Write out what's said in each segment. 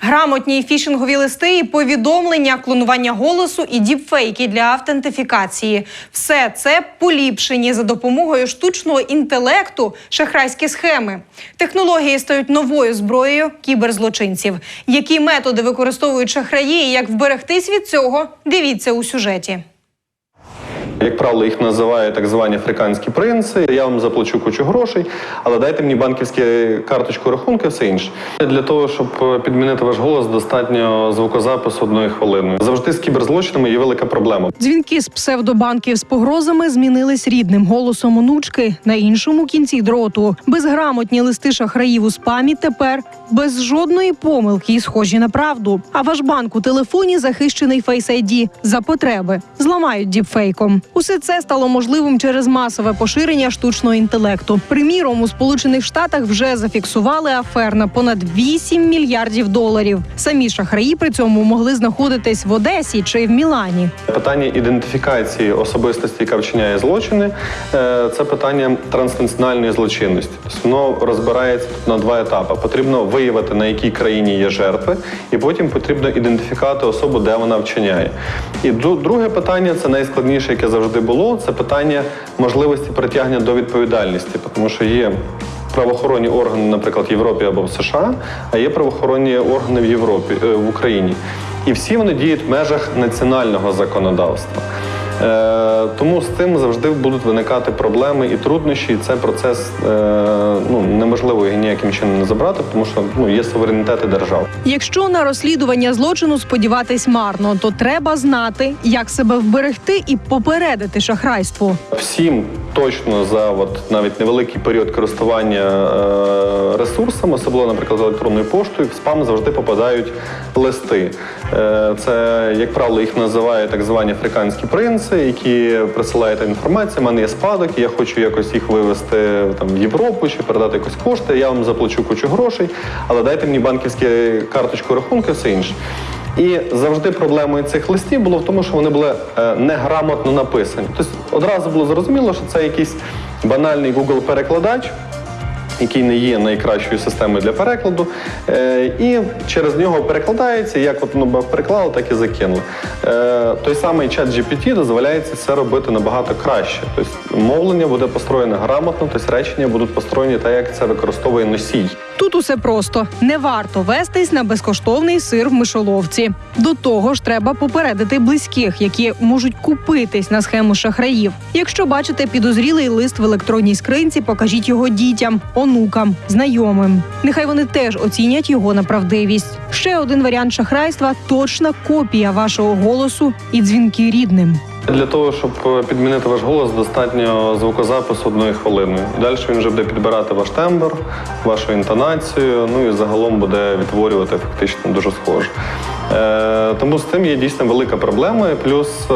Грамотні фішингові листи і повідомлення, клонування голосу і діпфейки для автентифікації. Все це поліпшені за допомогою штучного інтелекту шахрайські схеми. Технології стають новою зброєю кіберзлочинців. Які методи використовують шахраї і як вберегтись від цього? Дивіться у сюжеті. Як правило, їх називають так звані африканські принци. Я вам заплачу кучу грошей, але дайте мені банківську карточку рахунки, все інше. Для того, щоб підмінити ваш голос, достатньо звукозапису одної хвилини. Завжди з кіберзлочинами є велика проблема. Дзвінки з псевдобанків з погрозами змінились рідним голосом онучки на іншому кінці дроту. Безграмотні листи шахраїв у спамі тепер без жодної помилки і схожі на правду. А ваш банк у телефоні захищений Face ID за потреби. Зламають діпфейком. Усе це стало можливим через масове поширення штучного інтелекту. Приміром, у Сполучених Штатах вже зафіксували афер на понад 8 мільярдів доларів. Самі шахраї при цьому могли знаходитись в Одесі чи в Мілані. Питання ідентифікації особистості, яка вчиняє злочини, е, це питання транснаціональної злочинності. Воно розбирається на два етапи. Потрібно виявити, на якій країні є жертви, і потім потрібно ідентифікувати особу, де вона вчиняє. І друге питання це найскладніше, яке завжди було. Це питання можливості притягнення до відповідальності, тому що є. Правоохоронні органи, наприклад, в Європі або в США, а є правоохоронні органи в Європі е, в Україні. І всі вони діють в межах національного законодавства. Е, тому з цим завжди будуть виникати проблеми і труднощі, і це процес е, ну, неможливо його ніяким чином не забрати, тому що ну, є суверенітети держав. Якщо на розслідування злочину сподіватись марно, то треба знати, як себе вберегти і попередити шахрайство. Всім точно за от навіть невеликий період користування е, ресурсами, особливо, наприклад, електронною поштою, в спам завжди попадають листи. Е, це, як правило, їх називають так звані африканські принци, які присилають інформацію. У мене є спадок, я хочу якось їх вивезти там в Європу чи передати якось кошти. Я вам заплачу кучу грошей, але дайте мені банківську карточку рахунки, все інше. І завжди проблемою цих листів було в тому, що вони були е, неграмотно написані. Тобто одразу було зрозуміло, що це якийсь банальний Google-перекладач, який не є найкращою системою для перекладу, е, і через нього перекладається, як от воно переклало, так і закинуло. Е, той самий чат GPT дозволяється це робити набагато краще. Тобто мовлення буде построєне грамотно, тобто речення будуть построєні так, як це використовує носій. Тут усе просто не варто вестись на безкоштовний сир в мишоловці. До того ж, треба попередити близьких, які можуть купитись на схему шахраїв. Якщо бачите підозрілий лист в електронній скринці, покажіть його дітям, онукам, знайомим. Нехай вони теж оцінять його на правдивість. Ще один варіант шахрайства точна копія вашого голосу і дзвінки рідним. Для того, щоб е, підмінити ваш голос, достатньо звукозапису одної хвилини. Далі він вже буде підбирати ваш тембр, вашу інтонацію, ну і загалом буде відтворювати фактично дуже схоже. Е, тому з цим є дійсно велика проблема. Плюс е,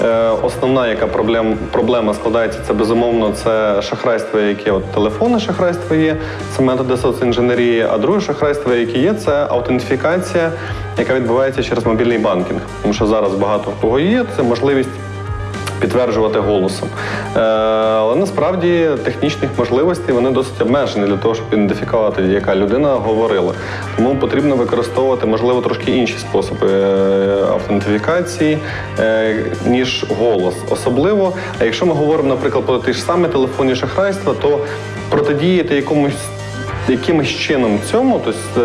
е, основна, яка проблем, проблема складається, це безумовно це шахрайство, яке от телефонне шахрайство є, це методи соцінженерії. А друге шахрайство, яке є, це аутентифікація, яка відбувається через мобільний банкінг. Тому що зараз багато кого є, це можливість підтверджувати голосом. Е, але насправді технічних можливостей вони досить обмежені для того, щоб ідентифікувати, яка людина говорила. Тому потрібно використовувати, можливо, трошки інші способи е, автентифікації, е, ніж голос. Особливо, якщо ми говоримо, наприклад, про ті ж самі телефонні шахрайства, то протидіяти якомусь якимось чином цьому, тобто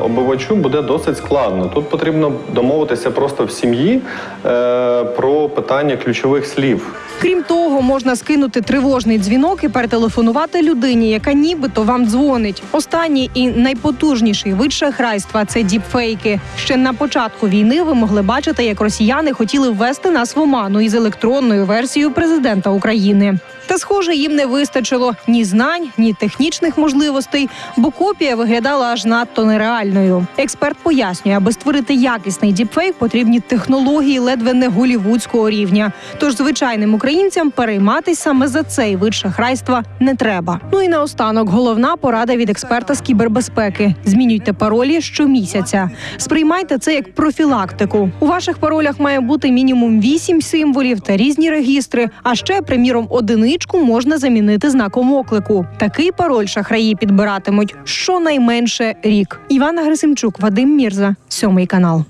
обивачу буде досить складно. Тут потрібно домовитися просто в сім'ї е, про питання ключових слів. Крім того, можна скинути тривожний дзвінок і перетелефонувати людині, яка нібито вам дзвонить. Останній і найпотужніший вид шахрайства це діпфейки. Ще на початку війни ви могли бачити, як росіяни хотіли ввести нас в оману із електронною версією президента України. Та, схоже, їм не вистачило ні знань, ні технічних можливостей, бо копія виглядала аж надто нереальною. Експерт пояснює, аби створити якісний діпфейк, потрібні технології ледве не голівудського рівня. Тож звичайним українцям перейматись саме за цей вид шахрайства не треба. Ну і наостанок головна порада від експерта з кібербезпеки: змінюйте паролі щомісяця. Сприймайте це як профілактику. У ваших паролях має бути мінімум 8 символів та різні регістри, а ще, приміром, одинички табличку можна замінити знаком оклику. Такий пароль шахраї підбиратимуть щонайменше рік. Івана Грисимчук, Вадим Мірза, сьомий канал.